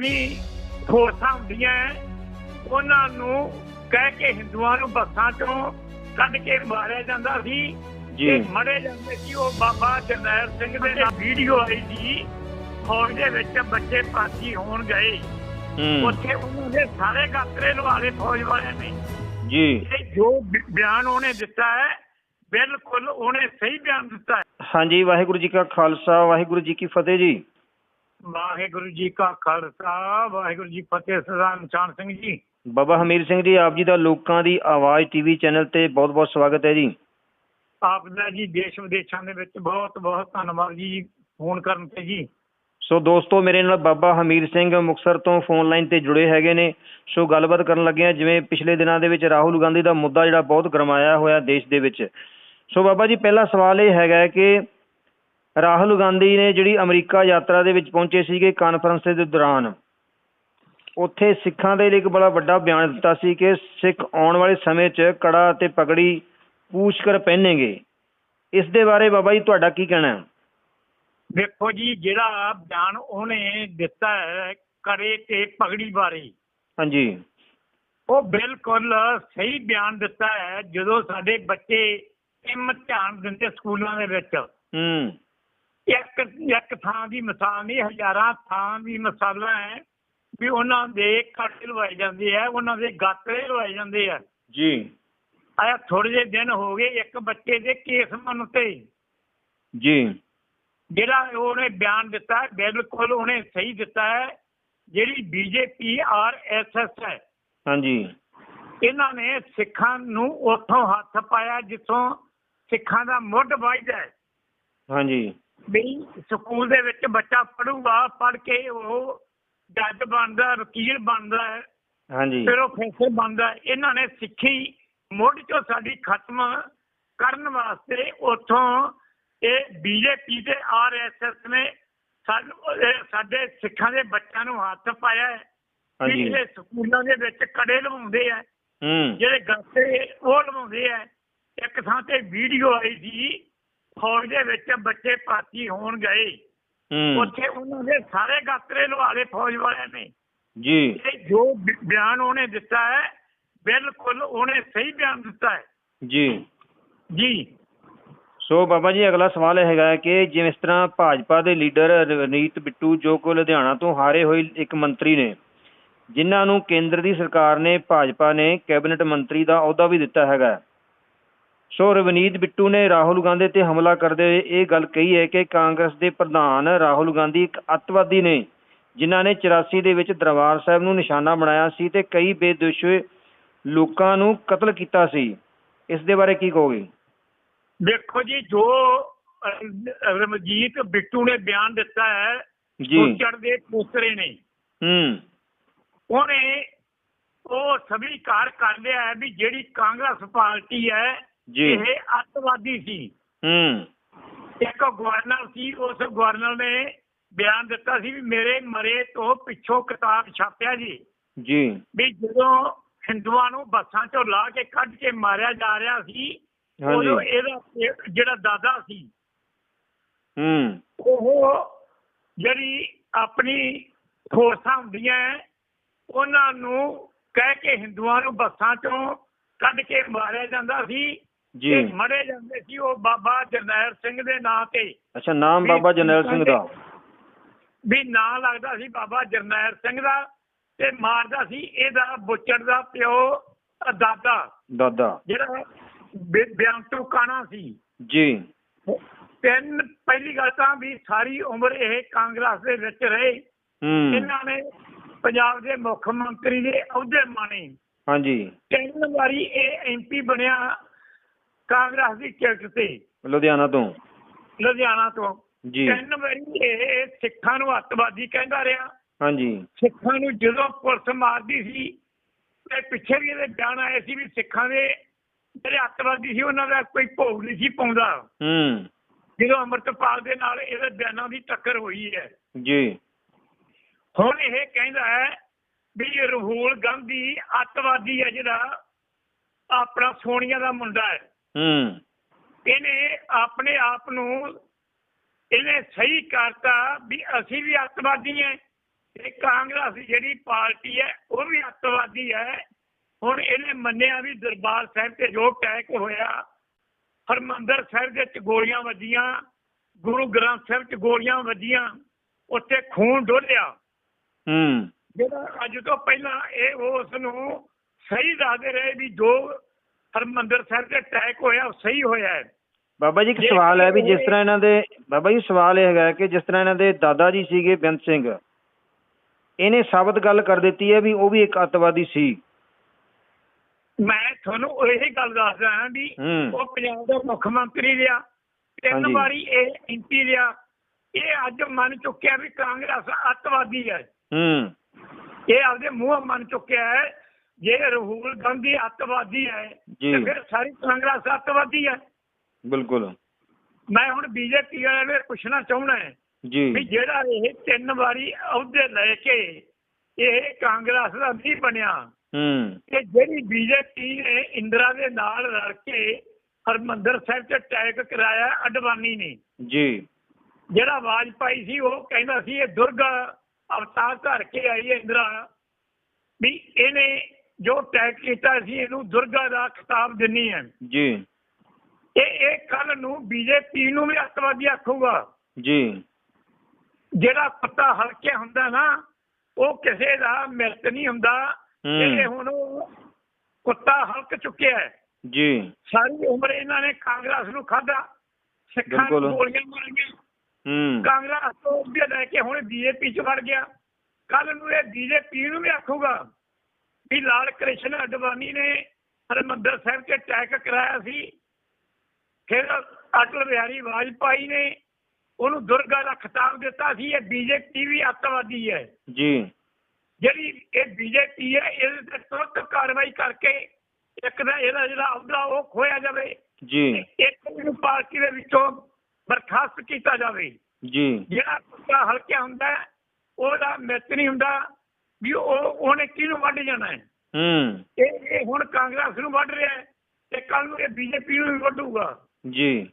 ਵੀ ਫੋਰਸਾਂ ਹੁੰਦੀਆਂ ਉਹਨਾਂ ਨੂੰ ਕਹਿ ਕੇ ਹਿੰਦੂਆਂ ਨੂੰ ਬੱਸਾਂ ਚੋਂ ਕੱਢ ਕੇ ਮਾਰਿਆ ਜਾਂਦਾ ਸੀ ਜੀ। ਮੜੇ ਜਾਂਦੇ ਸੀ ਉਹ ਬਾਬਾ ਜਰਨੈਲ ਸਿੰਘ ਦੇ ਨਾਲ। ਵੀਡੀਓ ਆਈ ਸੀ ਫੌਜ ਦੇ ਵਿੱਚ ਬੱਚੇ ਪਾਸੀ ਹੋਣ ਗਏ। ਉੱਥੇ ਉਹਨਾਂ ਦੇ ਸਾਰੇ ਗਾਤਰੇ ਲਵਾਲੇ ਫੌਜ ਵਾਲਿਆਂ ਨੇ। ਜੀ। ਜੋ ਬਿਆਨ ਉਹਨੇ ਦਿੱਤਾ ਹੈ ਬਿਲਕੁਲ ਉਹਨੇ ਸਹੀ ਬਿਆਨ ਦਿੱਤਾ ਹੈ। ਹਾਂਜੀ ਵਾਹਿਗੁਰੂ ਜੀ ਕਾ ਖਾਲਸਾ ਵਾਹਿਗੁਰੂ ਜੀ ਕੀ ਫਤਿਹ ਜੀ। ਵਾਹਿਗੁਰੂ ਜੀ ਕਾ ਖਾਲਸਾ ਵਾਹਿਗੁਰੂ ਜੀ ਫਤਿਹ ਸਰਦਾਰ ਨਿਸ਼ਾਨ ਸਿੰਘ ਜੀ। ਬਾਬਾ ਹਮੀਰ ਸਿੰਘ ਜੀ ਆਪ ਜੀ ਦਾ ਲੋਕਾਂ ਦੀ ਆਵਾਜ਼ ਟੀਵੀ ਚੈਨਲ ਤੇ ਬਹੁਤ-ਬਹੁਤ ਸਵਾਗਤ ਹੈ ਜੀ। ਆਪ ਦਾ ਜੀ ਦੇਸ਼ ਵਿਦੇਸ਼ਾਂ ਦੇ ਵਿੱਚ ਬਹੁਤ ਬਹੁਤ ਧੰਨਵਾਦ ਜੀ ਫੋਨ ਕਰਨ ਤੇ ਜੀ। ਸੋ ਦੋਸਤੋ ਮੇਰੇ ਨਾਲ ਬਾਬਾ ਹਮੀਰ ਸਿੰਘ ਮੁਕਸਰ ਤੋਂ ਫੋਨ ਲਾਈਨ ਤੇ ਜੁੜੇ ਹੈਗੇ ਨੇ। ਸੋ ਗੱਲਬਾਤ ਕਰਨ ਲੱਗੇ ਆ ਜਿਵੇਂ ਪਿਛਲੇ ਦਿਨਾਂ ਦੇ ਵਿੱਚ ਰਾਹੁਲ ਗਾਂਧੀ ਦਾ ਮੁੱਦਾ ਜਿਹੜਾ ਬਹੁਤ ਗਰਮਾਇਆ ਹੋਇਆ ਦੇਸ਼ ਦੇ ਵਿੱਚ। ਸੋ ਬਾਬਾ ਜੀ ਪਹਿਲਾ ਸਵਾਲ ਇਹ ਹੈਗਾ ਕਿ ਰਾਹੁਲ ਗਾਂਧੀ ਨੇ ਜਿਹੜੀ ਅਮਰੀਕਾ ਯਾਤਰਾ ਦੇ ਵਿੱਚ ਪਹੁੰਚੇ ਸੀਗੇ ਕਾਨਫਰੰਸ ਦੇ ਦੌਰਾਨ ਉੱਥੇ ਸਿੱਖਾਂ ਦੇ ਲਈ ਇੱਕ ਬੜਾ ਵੱਡਾ ਬਿਆਨ ਦਿੱਤਾ ਸੀ ਕਿ ਸਿੱਖ ਆਉਣ ਵਾਲੇ ਸਮੇਂ 'ਚ ਕੜਾ ਤੇ ਪਗੜੀ ਪੂਛ ਕਰ ਪਹਿਨੇਗੇ ਇਸ ਦੇ ਬਾਰੇ ਬਾਬਾ ਜੀ ਤੁਹਾਡਾ ਕੀ ਕਹਿਣਾ ਹੈ? ਦੇਖੋ ਜੀ ਜਿਹੜਾ ਬਿਆਨ ਉਹਨੇ ਦਿੱਤਾ ਹੈ ਕੜੇ ਤੇ ਪਗੜੀ ਬਾਰੇ। ਹਾਂਜੀ। ਉਹ ਬਿਲਕੁਲ ਸਹੀ ਬਿਆਨ ਦਿੱਤਾ ਹੈ ਜਦੋਂ ਸਾਡੇ ਬੱਚੇ ਇਮਤਿਹਾਨ ਦਿੰਦੇ ਸਕੂਲਾਂ ਦੇ ਵਿੱਚ। ਹੂੰ। ਇੱਕ ਇੱਕ ਥਾਂ ਦੀ ਮਿਸਾਲ ਨਹੀਂ ਹਜ਼ਾਰਾਂ ਥਾਂ ਦੀ ਮਿਸਾਲਾਂ ਹੈ ਵੀ ਉਹਨਾਂ ਦੇ ਕੱਟ ਲਵਾਏ ਜਾਂਦੇ ਆ ਉਹਨਾਂ ਦੇ ਗਾਤਰੇ ਲਵਾਏ ਜਾਂਦੇ ਆ ਜੀ। ਆਇਆ ਥੋੜੇ ਜਿਹੇ ਦਿਨ ਹੋ ਗਏ ਇੱਕ ਬੱਚੇ ਦੇ ਕੇਸ ਮਨ ਤੇ ਜੀ। ਜਿਹੜਾ ਉਹਨੇ ਬਿਆਨ ਦਿੱਤਾ ਬਿਲਕੁਲ ਉਹਨੇ ਸਹੀ ਦਿੱਤਾ ਹੈ ਜਿਹੜੀ ਬੀਜੇਪੀ ਆਰ ਐਸ ਐਸ ਹੈ ਹਾਂਜੀ। ਇਹਨਾਂ ਨੇ ਸਿੱਖਾਂ ਨੂੰ ਉੱਥੋਂ ਹੱਥ ਪਾਇਆ ਜਿੱਥੋਂ ਸਿੱਖਾਂ ਦਾ ਮੁੱਢ ਵੱਜਦਾ ਹੈ ਹਾਂਜੀ। ਵੀ ਸਕੂਲ ਦੇ ਵਿੱਚ ਬੱਚਾ ਪੜੂਗਾ ਪੜ ਕੇ ਉਹ ਜੱਜ ਬਣਦਾ ਵਕੀਲ ਬਣਦਾ ਹੈ। ਹਾਂਜੀ। ਫਿਰ ਉਹ ਫੈਸਲੇ ਬਣਦਾ। ਇਹਨਾਂ ਨੇ ਸਿੱਖੀ ਮੁੱਢ ਚੋਂ ਸਾਡੀ ਖਤਮ ਕਰਨ ਵਾਸਤੇ ਉੱਥੋਂ ਇਹ ਬੀਜੇਪੀ ਤੇ ਆਰਐਸਐਸ ਨੇ ਸਾਡੇ ਸਿੱਖਾਂ ਦੇ ਬੱਚਿਆਂ ਨੂੰ ਹੱਥ ਪਾਇਆ ਹੈ। ਇਹ ਸਕੂਲਾਂ ਦੇ ਵਿੱਚ ਕੜੇ ਲਵਾਉਂਦੇ ਆ ਹੂੰ। ਜਿਹੜੇ ਗਾਤੇ ਉਹ ਲਵਾਉਂਦੇ ਆ ਇੱਕ ਥਾਂ ਤੇ ਵੀਡੀਓ ਆਈ ਸੀ ਫੌਜ ਦੇ ਵਿੱਚ ਬੱਚੇ ਭਾਰਤੀ ਹੋਣ ਗਏ। ਉੱਥੇ ਉਹਨਾਂ ਦੇ ਸਾਰੇ ਗਾਤਰੇ ਲਵਾਲੇ ਫੌਜ ਵਾਲਿਆਂ ਨੇ। ਜੀ। ਇਹ ਜੋ ਬਿਆਨ ਉਹਨੇ ਦਿੱਤਾ ਹੈ ਬਿਲਕੁਲ ਉਹਨੇ ਸਹੀ ਬਿਆਨ ਦਿੱਤਾ ਹੈ। ਜੀ। ਜੀ। ਸੋ ਬਾਬਾ ਜੀ ਅਗਲਾ ਸਵਾਲ ਇਹ ਹੈਗਾ ਕਿ ਜਿਵੇਂ ਇਸ ਤਰ੍ਹਾਂ ਭਾਜਪਾ ਦੇ ਲੀਡਰ ਰਵਨੀਤ ਬਿੱਟੂ ਜੋ ਕਿ ਲੁਧਿਆਣਾ ਤੋਂ ਹਾਰੇ ਹੋਏ ਇੱਕ ਮੰਤਰੀ ਨੇ ਜਿਨ੍ਹਾਂ ਨੂੰ ਕੇਂਦਰ ਦੀ ਸਰਕਾਰ ਨੇ ਭਾਜਪਾ ਨੇ ਕੈਬਨਿਟ ਮੰਤਰੀ ਦਾ ਅਹੁਦਾ ਵੀ ਦਿੱਤਾ ਹੈਗਾ। ਸੋ ਰਵਨੀਤ ਬਿੱਟੂ ਨੇ ਰਾਹੁਲ ਗਾਂਧੀ ਤੇ ਹਮਲਾ ਕਰਦੇ ਹੋਏ ਇਹ ਗੱਲ ਕਹੀ ਹੈ ਕਿ ਕਾਂਗਰਸ ਦੇ ਪ੍ਰਧਾਨ ਰਾਹੁਲ ਗਾਂਧੀ ਇੱਕ ਅੱਤਵਾਦੀ ਨੇ ਜਿਨ੍ਹਾਂ ਨੇ 84 ਦੇ ਵਿੱਚ ਦਰਬਾਰ ਸਾਹਿਬ ਨੂੰ ਨਿਸ਼ਾਨਾ ਬਣਾਇਆ ਸੀ ਤੇ ਕਈ ਬੇਦੋਸ਼ੇ ਲੋਕਾਂ ਨੂੰ ਕਤਲ ਕੀਤਾ ਸੀ। ਇਸ ਦੇ ਬਾਰੇ ਕੀ ਕਹੋਗੇ? ਦੇਖੋ ਜੀ ਜੋ ਰਮਜੀਤ ਬਿੱਟੂ ਨੇ ਬਿਆਨ ਦਿੱਤਾ ਹੈ ਜੀ। ਉੱਚੜ ਦੇ ਪੋਤਰੇ ਨੇ। ਹੂੰ। ਉਹਨੇ ਉਹ ਸਵੀਕਾਰ ਕਰ ਲਿਆ ਹੈ ਵੀ ਜਿਹੜੀ ਕਾਂਗਰਸ ਪਾਰਟੀ ਹੈ ਜੀ। ਇਹ ਅੱਤਵਾਦੀ ਸੀ। ਹੂੰ। ਇੱਕ ਗਵਰਨਰ ਸੀ ਉਸ ਗਵਰਨਰ ਨੇ ਬਿਆਨ ਦਿੱਤਾ ਸੀ ਵੀ ਮੇਰੇ ਮਰੇ ਤੋਂ ਪਿੱਛੋਂ ਕਿਤਾਬ ਛਾਪਿਆ ਜੀ। ਜੀ। ਵੀ ਜਦੋਂ ਹਿੰਦੂਆਂ ਨੂੰ ਬੱਸਾਂ ਚੋਂ ਲਾ ਕੇ ਕੱਢ ਕੇ ਮਾਰਿਆ ਜਾ ਰਿਹਾ ਸੀ ਉਦੋਂ ਇਹਦਾ ਇਹ ਜਿਹੜਾ ਦਾਦਾ ਸੀ ਹੂੰ। ਉਹ ਜਿਹੜੀ ਆਪਣੀ ਫੋਰਸਾਂ ਹੁੰਦੀਆਂ ਉਹਨਾਂ ਨੂੰ ਕਹਿ ਕੇ ਹਿੰਦੂਆਂ ਨੂੰ ਬੱਸਾਂ ਚੋਂ ਕੱਢ ਕੇ ਮਾਰਿਆ ਜਾਂਦਾ ਸੀ। ਜੀ। ਮੜੇ ਜਾਂਦੇ ਸੀ ਉਹ ਬਾਬਾ ਜਰਨੈਲ ਸਿੰਘ ਦੇ ਨਾਂ ਤੇ। ਅੱਛਾ ਨਾਮ ਬਾਬਾ ਜਰਨੈਲ ਸਿੰਘ ਦਾ। ਵੀ ਨਾਂ ਲੱਗਦਾ ਸੀ ਬਾਬਾ ਜਰਨੈਲ ਸਿੰਘ ਦਾ ਤੇ ਮਾਰਦਾ ਸੀ ਇਹਦਾ ਬੁੱਚੜ ਦਾ ਪਿਓ ਦਾਦਾ। ਦਾਦਾ। ਜਿਹੜਾ ਬਿ- ਬਿਆੰਤੂ ਕਾਣਾ ਸੀ। ਜੀ। ਤਿੰਨ ਪਹਿਲੀ ਗੱਲ ਤਾਂ ਵੀ ਸਾਰੀ ਉਮਰ ਇਹ ਕਾਂਗਰਸ ਦੇ ਵਿੱਚ ਰਹੇ। ਇਹਨਾਂ ਨੇ ਪੰਜਾਬ ਦੇ ਮੁੱਖ ਮੰਤਰੀ ਦੇ ਅਹੁਦੇ ਮਾਣੇ। ਹਾਂਜੀ। ਤਿੰਨ ਵਾਰੀ ਇਹ ਐਮਪੀ ਬਣਿਆ। ਕਾਂਗਰਸ ਦੀ ਟਿਕਟ ਤੇ ਲੁਧਿਆਣਾ ਤੋਂ। ਲੁਧਿਆਣਾ ਤੋਂ। ਜੀ। ਤਿੰਨ ਵਾਰੀ ਇਹ ਸਿੱਖਾਂ ਨੂੰ ਅੱਤਵਾਦੀ ਕਹਿੰਦਾ ਰਿਹਾ। ਹਾਂਜੀ। ਸਿੱਖਾਂ ਨੂੰ ਜਦੋਂ ਪੁਲਿਸ ਮਾਰਦੀ ਸੀ ਤੇ ਪਿੱਛੇ ਵੀ ਇਹਦੇ ਬਿਆਨ ਆਏ ਸੀ ਵੀ ਸਿੱਖਾਂ ਦੇ ਜਿਹੜੇ ਅੱਤਵਾਦੀ ਸੀ ਉਹਨਾਂ ਦਾ ਕੋਈ ਭੋਗ ਨਹੀਂ ਸੀ ਪਾਉਂਦਾ। ਹੂੰ। ਜਦੋਂ ਅੰਮ੍ਰਿਤਪਾਲ ਦੇ ਨਾਲ ਇਹਦੇ ਬਿਆਨਾਂ ਦੀ ਟੱਕਰ ਹੋਈ ਹੈ। ਜੀ। ਹੁਣ ਇਹ ਕਹਿੰਦਾ ਹੈ ਵੀ ਰਾਹੁਲ ਗਾਂਧੀ ਅੱਤਵਾਦੀ ਹੈ ਜਿਹੜਾ ਆਪਣਾ ਸੋਨੀਆ ਦਾ ਮੁੰਡਾ ਹੈ। ਹੂੰ। ਇਹਨੇ ਆਪਣੇ ਆਪ ਨੂੰ ਇਹਨੇ ਸਹੀ ਕਰਤਾ ਵੀ ਅਸੀਂ ਵੀ ਅੱਤਵਾਦੀ ਹਾਂ ਤੇ ਕਾਂਗਰਸ ਜਿਹੜੀ ਪਾਰਟੀ ਹੈ ਉਹ ਵੀ ਅੱਤਵਾਦੀ ਹੈ ਹੁਣ ਇਹਨੇ ਮੰਨਿਆ ਵੀ ਦਰਬਾਰ ਸਾਹਿਬ ਤੇ ਜੋ ਅਟੈਕ ਹੋਇਆ ਹਰਮੰਦਰ ਸਾਹਿਬ ਦੇ ਵਿੱਚ ਗੋਲੀਆਂ ਵੱਜੀਆਂ ਗੁਰੂ ਗ੍ਰੰਥ ਸਾਹਿਬ 'ਚ ਗੋਲੀਆਂ ਵੱਜੀਆਂ ਉੱਥੇ ਖੂਨ ਡੋਲਿਆ। ਹੂੰ। ਜਿਹੜਾ ਅੱਜ ਤੋਂ ਪਹਿਲਾਂ ਇਹ ਉਸ ਨੂੰ ਸਹੀ ਦੱਸਦੇ ਰਹੇ ਵੀ ਜੋ ਹਰਮੰਦਰ ਸਾਹਿਬ ਤੇ ਅਟੈਕ ਹੋਇਆ ਸਹੀ ਹੋਇਆ ਹੈ। ਬਾਬਾ ਜੀ ਇੱਕ ਸਵਾਲ ਹੈ ਵੀ ਜਿਸ ਤਰ੍ਹਾਂ ਇਹਨਾਂ ਦੇ ਬਾਬਾ ਜੀ ਸਵਾਲ ਇਹ ਹੈਗਾ ਕਿ ਜਿਸ ਤਰ੍ਹਾਂ ਇਹਨਾਂ ਦੇ ਦਾਦਾ ਜੀ ਸੀਗੇ ਬੇਅੰਤ ਸਿੰਘ ਇਹਨੇ ਸਾਬਤ ਗੱਲ ਕਰ ਦਿੱਤੀ ਹੈ ਵੀ ਉਹ ਵੀ ਇੱਕ ਅੱਤਵਾਦੀ ਸੀ। ਮੈਂ ਤੁਹਾਨੂੰ ਇਹੀ ਗੱਲ ਦੱਸਦਾ ਹਾਂ ਵੀ। ਉਹ ਪੰਜਾਬ ਦਾ ਮੁੱਖ ਮੰਤਰੀ ਰਿਹਾ ਤਿੰਨ। ਵਾਰੀ ਇਹ ਐਮਪੀ ਰਿਹਾ। ਇਹ ਅੱਜ ਮੰਨ ਚੁੱਕਿਆ ਵੀ ਕਾਂਗਰਸ ਅੱਤਵਾਦੀ ਹੈ। ਹੂੰ। ਇਹ ਆਪਦੇ ਮੂੰਹ ਮੰਨ ਚੁੱਕਿਆ ਹੈ ਜੇ ਰਾਹੁਲ ਗਾਂਧੀ ਅੱਤਵਾਦੀ ਹੈ ਜੀ। ਤੇ ਫਿਰ ਸਾਰੀ ਕਾਂਗਰਸ ਅੱਤਵਾਦੀ ਹੈ। ਬਿਲਕੁਲ। ਮੈਂ ਹੁਣ ਬੀਜੇਪੀ ਵਾਲਿਆਂ ਨੂੰ ਇਹ ਪੁੱਛਣਾ ਚਾਹੁੰਦਾ ਹੈ ਵੀ ਜੀ ਜਿਹੜਾ ਇਹ ਤਿੰਨ ਵਾਰੀ ਅਹੁਦੇ ਲੈ ਕੇ ਇਹ ਕਾਂਗਰਸ ਦਾ ਨਹੀਂ ਬਣਿਆ ਹੂੰ। ਕਿ ਜਿਹੜੀ ਬੀਜੇਪੀ ਨੇ ਇੰਦਰਾ ਦੇ ਨਾਲ ਰਲ ਕੇ ਹਰਮੰਦਰ ਸਾਹਿਬ ਤੇ ਅਟੈਕ ਕਰਾਇਆ ਅਡਵਾਨੀ ਨੇ। ਜੀ। ਜਿਹੜਾ ਵਾਜਪਾਈ ਸੀ ਉਹ ਕਹਿੰਦਾ ਸੀ ਇਹ ਦੁਰਗਾ ਅਵਤਾਰ ਧਾਰ ਕੇ ਆਈ ਹੈ ਇੰਦਰਾ। ਵੀ ਇਹਨੇ ਜੋ ਅਟੈਕ ਕੀਤਾ ਸੀ ਇਹਨੂੰ ਦੁਰਗਾ ਦਾ ਖਿਤਾਬ ਦਿੰਨੀ ਹੈ ਜੀ। ਇਹ ਇਹ ਕੱਲ ਨੂੰ ਬੀਜੇਪੀ ਨੂੰ ਵੀ ਅੱਤਵਾਦੀ ਆਖੂਗਾ। ਜੀ। ਜਿਹੜਾ ਕੁੱਤਾ ਹਲਕੇ ਹੁੰਦਾ ਨਾ ਉਹ ਕਿਸੇ ਦਾ ਮਿਲਤ ਨਹੀਂ ਹੁੰਦਾ। ਇਹ ਹੁਣ ਉਹ ਕੁੱਤਾ ਹਲਕ ਚੁੱਕਿਆ ਹੈ। ਜੀ। ਸਾਰੀ ਉਮਰ ਇਹਨਾਂ ਨੇ ਕਾਂਗਰਸ ਨੂੰ ਖਾਦਾ ਸਿੱਖਾਂ ਨੂੰ। ਗੋਲੀਆਂ ਮਾਰੀਆਂ। ਹੂੰ। ਕਾਂਗਰਸ ਤੋਂ ਅੱਗੇ ਲੈ ਕੇ ਹੁਣ ਬੀਜੇਪੀ ਚ ਵੜ ਗਿਆ। ਕੱਲ ਨੂੰ ਇਹ ਬੀਜੇਪੀ ਨੂੰ ਵੀ ਆਖੂਗਾ। ਵੀ ਲਾਲ ਕ੍ਰਿਸ਼ਨ ਅਡਵਾਨੀ ਨੇ ਹਰਿਮੰਦਰ ਸਾਹਿਬ ਤੇ ਅਟੈਕ ਕਰਾਇਆ ਸੀ। ਫਿਰ ਅਟਲ ਬਿਹਾਰੀ ਵਾਜਪਾਈ ਨੇ ਉਹਨੂੰ ਦੁਰਗਾ ਦਾ ਖਿਤਾਬ ਦਿੱਤਾ ਸੀ। ਇਹ ਬੀਜੇਪੀ ਵੀ ਅੱਤਵਾਦੀ ਹੈ। ਜੀ। ਜਿਹੜੀ ਇਹ ਬੀਜੇਪੀ ਹੈ ਇਹਦੇ ਤੇ ਤੁਰੰਤ ਕਾਰਵਾਈ ਕਰਕੇ ਇੱਕ ਦਾ ਇਹਦਾ ਜਿਹੜਾ ਅਹੁਦਾ ਉਹ ਖੋਇਆ ਜਾਵੇ। ਜੀ। ਇੱਕ ਨੂੰ ਪਾਰਟੀ ਦੇ ਵਿੱਚੋਂ ਬਰਖਾਸਤ ਕੀਤਾ ਜਾਵੇ। ਜੀ। ਜਿਹੜਾ ਕੁੱਤਾ ਹਲਕਿਆ ਹੁੰਦਾ ਉਹਦਾ ਮਿੱਤ ਨਹੀਂ ਹੁੰਦਾ। ਵੀ ਉਹ ਉਹਨੇ ਕਿਹਨੂੰ ਵੱਢ ਜਾਣਾ ਹੈ। ਹੂੰ। ਇਹ ਇਹ ਹੁਣ ਕਾਂਗਰਸ ਨੂੰ ਵੱਢ ਰਿਹਾ ਹੈ ਤੇ ਕੱਲ ਨੂੰ ਇਹ ਬੀਜੇਪੀ ਨੂੰ ਵੀ ਵੱਢੂਗਾ। ਜੀ।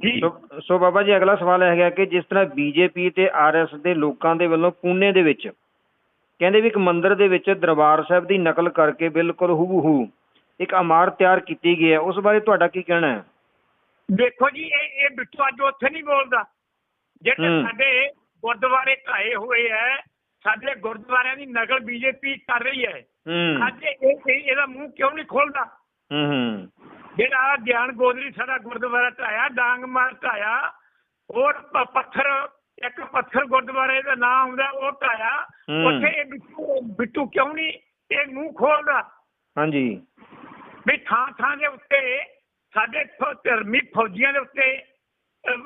ਜੀ। ਸੋ ਬਾਬਾ ਜੀ ਅਗਲਾ ਸਵਾਲ ਇਹ ਹੈਗਾ ਕਿ ਜਿਸ ਤਰ੍ਹਾਂ ਬੀਜੇਪੀ ਤੇ ਆਰਐਸ ਦੇ ਲੋਕਾਂ ਦੇ ਵੱਲੋਂ ਪੂਨੇ ਦੇ ਵਿੱਚ ਕਹਿੰਦੇ ਵੀ ਇੱਕ ਮੰਦਿਰ ਦੇ ਵਿੱਚ ਦਰਬਾਰ ਸਾਹਿਬ ਦੀ ਨਕਲ ਕਰਕੇ ਬਿਲਕੁਲ ਹੂਬਹੂ ਇੱਕ ਇਮਾਰਤ ਤਿਆਰ ਕੀਤੀ ਗਈ ਹੈ ਉਸ ਬਾਰੇ ਤੁਹਾਡਾ ਕੀ ਕਹਿਣਾ ਹੈ? ਦੇਖੋ ਜੀ ਇਹ ਇਹ ਬਿੱਟੂ ਅੱਜ ਉੱਥੇ ਨਹੀਂ ਬੋਲਦਾ। ਜਿਹੜੇ। ਸਾਡੇ ਗੁਰਦੁਆਰੇ ਢਾਏ ਹੋਏ ਹੈ ਸਾਡੇ ਗੁਰਦੁਆਰਿਆਂ ਦੀ ਨਕਲ ਬੀਜੇਪੀ ਕਰ ਰਹੀ ਹੈ। ਅੱਜ ਇਹ ਇਹ- ਇਹਦਾ ਮੂੰਹ ਕਿਉਂ ਨਹੀਂ ਖੋਲਦਾ? ਹੂੰ ਜਿਹੜਾ ਗਿਆਨ ਗੋਦਰੀ ਸਾਡਾ ਗੁਰਦੁਆਰਾ ਢਾਇਆ ਡਾਂਗ ਮਾਰ ਢਾਇਆ ਹੋਰ ਪੱਥਰ ਇੱਕ ਪੱਥਰ ਗੁਰਦੁਆਰੇ ਦਾ ਨਾਮ ਆਉਂਦਾ ਉਹ ਢਾਇਆ। ਉੱਥੇ ਇਹ ਬਿੱਟੂ ਬਿੱਟੂ ਕਿਉਂ ਨਹੀਂ? ਇਹ ਮੂੰਹ ਖੋਲਦਾ। ਹਾਂਜੀ। ਵੀ ਥਾਂ ਥਾਂ ਦੇ ਉੱਤੇ ਸਾਡੇ ਧਰਮੀ ਫੌਜੀਆਂ ਦੇ ਉੱਤੇ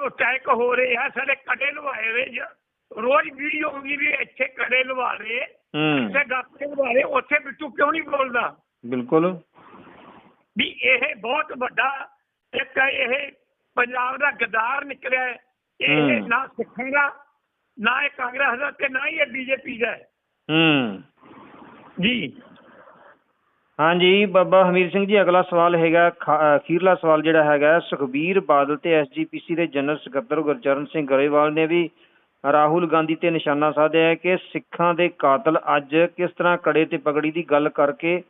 ਅਟੈਕ ਹੋ ਰਹੇ ਆ ਸਾਡੇ ਕੜੇ ਲਵਾਏ ਹੋਏ ਜ- ਰੋਜ਼ ਵੀਡੀਓ ਆਉਂਦੀ ਵੀ ਇੱਥੇ ਕੜੇ ਲਵਾ ਰਹੇ ਹੂੰ ਇੱਥੇ ਗੱਪੇ ਲਵਾ ਰਹੇ ਉੱਥੇ ਬਿੱਟੂ ਕਿਉਂ ਨਹੀਂ ਬੋਲਦਾ ਬਿਲਕੁਲ ਵੀ ਇਹ ਬਹੁਤ ਵੱਡਾ ਇੱਕ ਇਹ ਪੰਜਾਬ ਦਾ ਗਦਾਰ ਨਿਕਲਿਆ ਹੈ। ਇਹ। ਨਾ ਸਿੱਖਾਂ ਦਾ ਨਾ ਇਹ ਕਾਂਗਰਸ ਦਾ ਤੇ ਨਾ ਹੀ ਇਹ ਬੀਜੇਪੀ ਦਾ ਹੈ। ਜੀ ਹਾਂਜੀ ਬਾਬਾ ਹਮੀਰ ਸਿੰਘ ਜੀ ਅਗਲਾ ਸਵਾਲ ਹੈਗਾ ਅਖੀਰਲਾ ਸਵਾਲ ਜਿਹੜਾ ਹੈਗਾ ਸੁਖਬੀਰ ਬਾਦਲ ਤੇ ਐਸਜੀਪੀਸੀ ਦੇ ਜਨਰਲ ਸਕੱਤਰ ਗੁਰਚਰਨ ਸਿੰਘ ਗਰੇਵਾਲ ਨੇ ਵੀ ਰਾਹੁਲ ਗਾਂਧੀ ਤੇ ਨਿਸ਼ਾਨਾ ਸਾਧਿਆ ਹੈ ਕਿ ਸਿੱਖਾਂ ਦੇ ਕਾਤਲ ਅੱਜ ਕਿਸ ਤਰ੍ਹਾਂ ਕੜੇ ਤੇ ਪਗੜੀ ਦੀ ਗੱਲ ਕਰਕੇ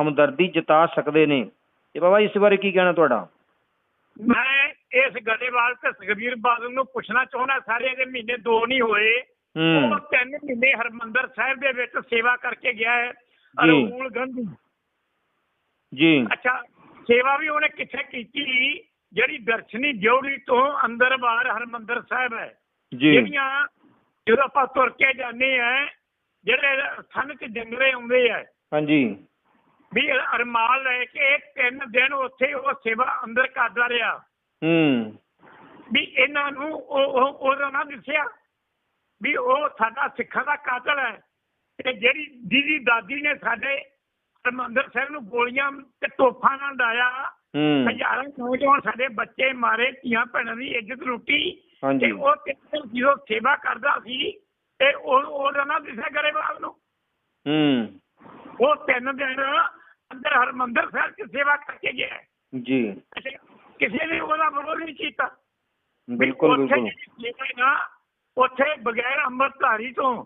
ਹਮਦਰਦੀ ਜਤਾ ਸਕਦੇ ਨੇ। ਤੇ ਬਾਬਾ ਇਸ ਬਾਰੇ ਕੀ ਕਹਿਣਾ ਤੁਹਾਡਾ? ਮੈਂ ਇਸ ਗੜੇਵਾਲ ਤੇ ਸੁਖਬੀਰ ਬਾਦਲ ਨੂੰ ਪੁੱਛਣਾ ਚਾਹੁੰਦਾ ਸਾਰੇ ਦੇ ਮਹੀਨੇ ਦੋ ਨਹੀਂ ਹੋਏ। ਉਹ ਤਿੰਨ ਮਹੀਨੇ ਹਰਮੰਦਰ ਸਾਹਿਬ ਦੇ ਵਿੱਚ ਸੇਵਾ ਕਰਕੇ ਗਿਆ ਹੈ। ਜੀ। ਰਾਹੁਲ ਗਾਂਧੀ। ਜੀ। ਅੱਛਾ ਸੇਵਾ ਵੀ ਉਹਨੇ ਕਿੱਥੇ ਕੀਤੀ? ਜਿਹੜੀ ਦਰਸ਼ਨੀ ਦਿਉੜੀ ਤੋਂ ਅੰਦਰ ਬਾਹਰ ਹਰਮੰਦਰ ਸਾਹਿਬ ਹੈ। ਜਿਹੜੀਆਂ ਜਦੋਂ ਆਪਾਂ ਤੁਰ ਕੇ ਜਾਂਦੇ ਆ ਜਿਹੜੇ ਥਨ ਚ ਜੰਗਲੇ ਆਉਂਦੇ ਆ ਹਾਂਜੀ। ਵੀ ਅਰਮਾਨ ਲੈ ਕੇ ਤਿੰਨ ਦਿਨ ਉੱਥੇ ਉਹ ਸੇਵਾ ਅੰਦਰ ਕਰਦਾ ਰਿਹਾ। ਹੂੰ। ਵੀ ਇਹਨਾਂ ਨੂੰ ਉਹ ਉਹ- ਉਹਦਾ ਨਾ ਦੱਸਿਆ ਵੀ ਉਹ ਸਾਡਾ ਸਿੱਖਾਂ ਦਾ ਕਾਤਲ ਹੈ ਤੇ ਜਿਹੜੀ ਜਿਹਦੀ ਦਾਦੀ ਨੇ ਸਾਡੇ ਹਰਿਮੰਦਰ ਸਾਹਿਬ ਨੂੰ ਗੋਲੀਆਂ ਤੇ ਤੋਪਾਂ ਨਾਲ ਡਾਇਆ ਹਜ਼ਾਰਾਂ ਨੌਜਵਾਨ ਸਾਡੇ ਬੱਚੇ ਮਾਰੇ ਧੀਆਂ ਭੈਣਾਂ ਦੀ ਇੱਜ਼ਤ ਲੁੱਟੀ ਹਾਂਜੀ। ਤੇ ਉਹ ਤਿੰਨ ਜਦੋਂ ਸੇਵਾ ਕਰਦਾ ਸੀ ਤੇ ਉਹ ਉਹਦਾ ਨਾ ਦਿਸਿਆ ਗਰੇਵਾਲ ਨੂੰ। ਹੂੰ। ਉਹ ਤਿੰਨ ਦਿਨ ਅੰਦਰ ਹਰਮੰਦਰ ਸਾਹਿਬ ਚ ਸੇਵਾ ਕਰਕੇ ਗਿਆ। ਜੀ। ਅੱਛਾ, ਕਿਸੇ ਨੇ ਉਹਦਾ ਵਿਰੋਧ ਨਹੀਂ ਕੀਤਾ। ਬਿਲਕੁਲ ਉੱਥੇ ਬਿਲਕੁਲ। ਜਿਹੜੀ ਸੇਵਾ ਹੈ ਨਾ ਉੱਥੇ ਬਗੈਰ ਅੰਮ੍ਰਿਤਧਾਰੀ ਤੋਂ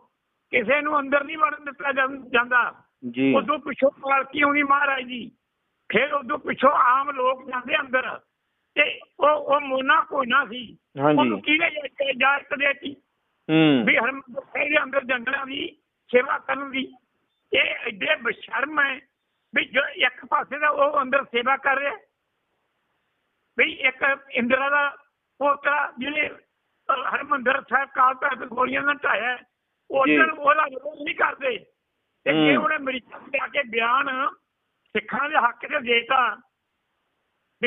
ਕਿਸੇ ਨੂੰ ਅੰਦਰ ਨਹੀਂ ਵੜਨ ਦਿੱਤਾ ਜਾਂ- ਜਾਂਦਾ। ਜੀ। ਉਦੋਂ ਪਿੱਛੋਂ ਪਾਲਕੀ ਆਉਣੀ ਮਹਾਰਾਜ ਜੀ। ਫਿਰ ਉਦੋਂ ਪਿੱਛੋਂ ਆਮ ਲੋਕ ਜਾਂਦੇ ਅੰਦਰ। ਤੇ ਉਹ ਉਹ ਮੋਨਾ ਕੋਨਾ ਸੀ। ਹਾਂਜੀ। ਉਹਨੂੰ ਕਿਹਨੇ ਜਾ- ਇਜਾਜ਼ਤ ਦੇਤੀ ਹੂੰ। ਵੀ ਹਰਮੰਦਰ ਸਾਹਿਬ ਦੇ ਅੰਦਰ ਜੰਗਲਾਂ ਦੀ ਸੇਵਾ ਕਰਨ ਦੀ। ਇਹ ਐਡੇ ਬਸ਼ਰਮ ਹੈ ਵੀ ਜੋ ਇੱਕ ਪਾਸੇ ਦਾ ਉਹ ਅੰਦਰ ਸੇਵਾ ਕਰ ਰਿਹਾ। ਵੀ ਇੱਕ ਇੰਦਰਾ ਦਾ ਪੋਤਰਾ ਜਿਹਨੇ ਅਹ, ਹਰਿਮੰਦਰ ਸਾਹਿਬ ਕਾਲ ਤਖਤ ਗੋਲੀਆਂ ਨਾਲ ਢਾਇਆ ਉਹ ਜੀ। ਉਹਦਾ ਵਿਰੋਧ ਨਹੀਂ ਕਰਦੇ। ਤੇ ਜੇ ਹੂੰ। ਉਹਨੇ ਅਮਰੀਕਾ ਤੇ ਆ ਕੇ ਬਿਆਨ ਸਿੱਖਾਂ ਦੇ ਹੱਕ 'ਚ ਦੇਤਾ।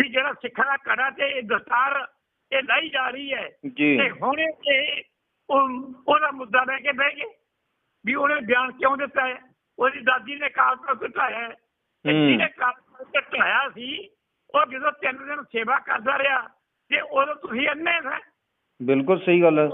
ਵੀ ਜਿਹੜਾ ਸਿੱਖਾਂ ਦਾ ਕੜਾ ਤੇ ਇਹ ਦਸਤਾਰ ਇਹ ਲਾਈ ਜਾ ਰਹੀ ਹੈ ਤੇ ਹੁਣ ਇਹ ਉਹ- ਉਹਦਾ ਮੁੱਦਾ ਲੈ ਕੇ ਬਹਿ ਗਏ ਵੀ ਉਹਨੇ ਬਿਆਨ ਕਿਉਂ ਦਿੱਤਾ ਹੈ? ਉਹਦੀ ਦਾਦੀ ਨੇ ਕਾਲ ਤੱਕ ਢਾਇਆ ਹੈ। ਜਿਹਨੇ ਕਾਲ ਤੱਕ ਢਾਇਆ ਸੀ ਉਹ ਜਦੋਂ ਤਿੰਨ ਦਿਨ ਸੇਵਾ ਕਰਦਾ ਰਿਹਾ ਤੇ ਉਦੋਂ ਤੁਸੀਂ ਅੰਨੇ ਸੀ ਬਿਲਕੁਲ ਸਹੀ ਗੱਲ ਹੈ।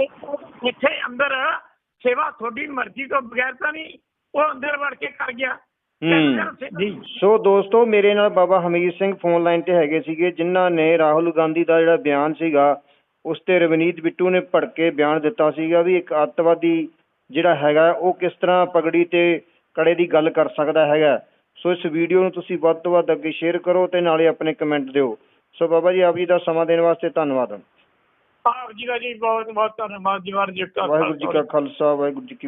ਇੱਥੇ ਅੰਦਰ ਸੇਵਾ ਤੁਹਾਡੀ ਮਰਜ਼ੀ ਤੋਂ ਬਗੈਰ ਤਾਂ ਨਹੀਂ ਉਹ ਅੰਦਰ ਵੜ ਕੇ ਕਰ ਗਿਆ। ਜੀ ਸੋ ਦੋਸਤੋ ਮੇਰੇ ਨਾਲ ਬਾਬਾ ਹਮੀਰ ਸਿੰਘ ਫੋਨ ਲਾਈਨ ਤੇ ਹੈਗੇ ਸੀਗੇ ਜਿਨ੍ਹਾਂ ਨੇ ਰਾਹੁਲ ਗਾਂਧੀ ਦਾ ਜਿਹੜਾ ਬਿਆਨ ਸੀਗਾ ਉਸ ਤੇ ਰਵਨੀਤ ਬਿੱਟੂ ਨੇ ਭੜ ਕੇ ਬਿਆਨ ਦਿੱਤਾ ਸੀਗਾ ਵੀ ਇੱਕ ਅੱਤਵਾਦੀ ਜਿਹੜਾ ਹੈਗਾ ਉਹ ਕਿਸ ਤਰ੍ਹਾਂ ਪਗੜੀ ਤੇ ਕੜੇ ਦੀ ਗੱਲ ਕਰ ਸਕਦਾ ਹੈਗਾ। ਸੋ ਇਸ ਵੀਡੀਓ ਨੂੰ ਤੁਸੀਂ ਵੱਧ ਤੋਂ ਵੱਧ ਅੱਗੇ ਸ਼ੇਅਰ ਕਰੋ ਤੇ ਨਾਲੇ ਆਪਣੇ ਕਮੈਂਟ ਦਿਓ। ਸੋ ਬਾਬਾ ਜੀ ਆਪ ਜੀ ਦਾ ਸਮਾਂ ਦੇਣ ਵਾਸਤੇ ਧੰਨਵਾਦ। ਆਪ ਜੀ ਦਾ ਜੀ ਬਹੁਤ ਬਹੁਤ ਧੰਨਵਾਦ ਜੀ ਵਾਰ ਜੀ ਕਾ ਵਾਹਿਗੁਰੂ ਜੀ ਕਾ ਖਾਲਸਾ ਵਾਹਿਗੁਰੂ ਜੀ ਕੀ